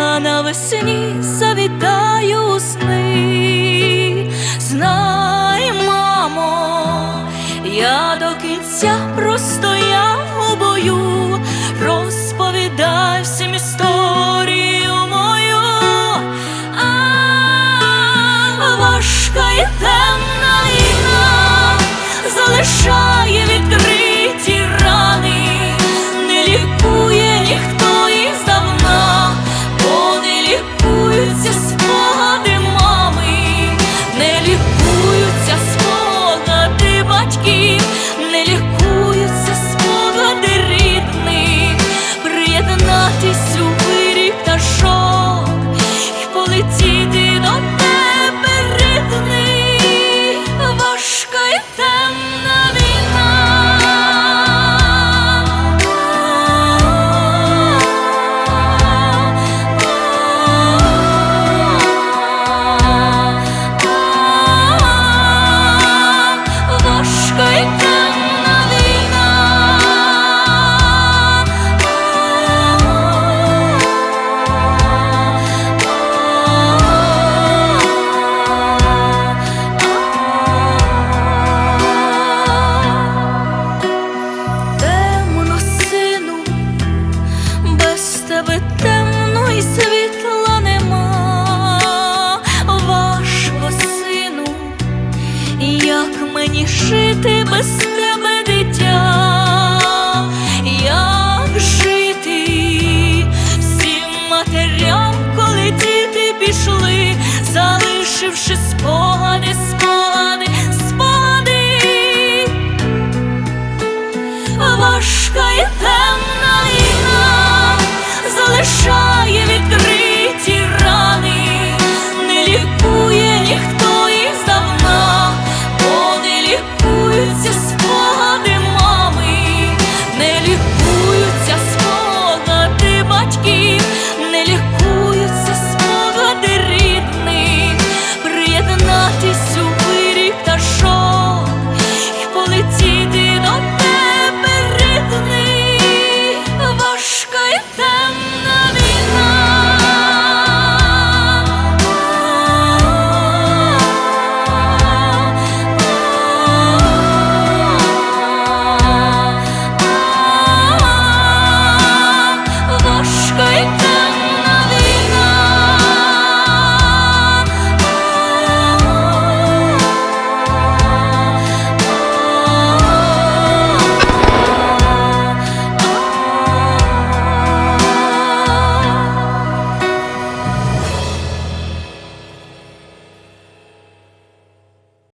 я навесні завітаю у сни. Знай, мамо, я до кінця простояв у бою, мені жити без тебе, дитя? Як жити всім матерям, коли діти пішли, залишивши спогади, спогади, спогади. Важка і темна війна залишає відкриті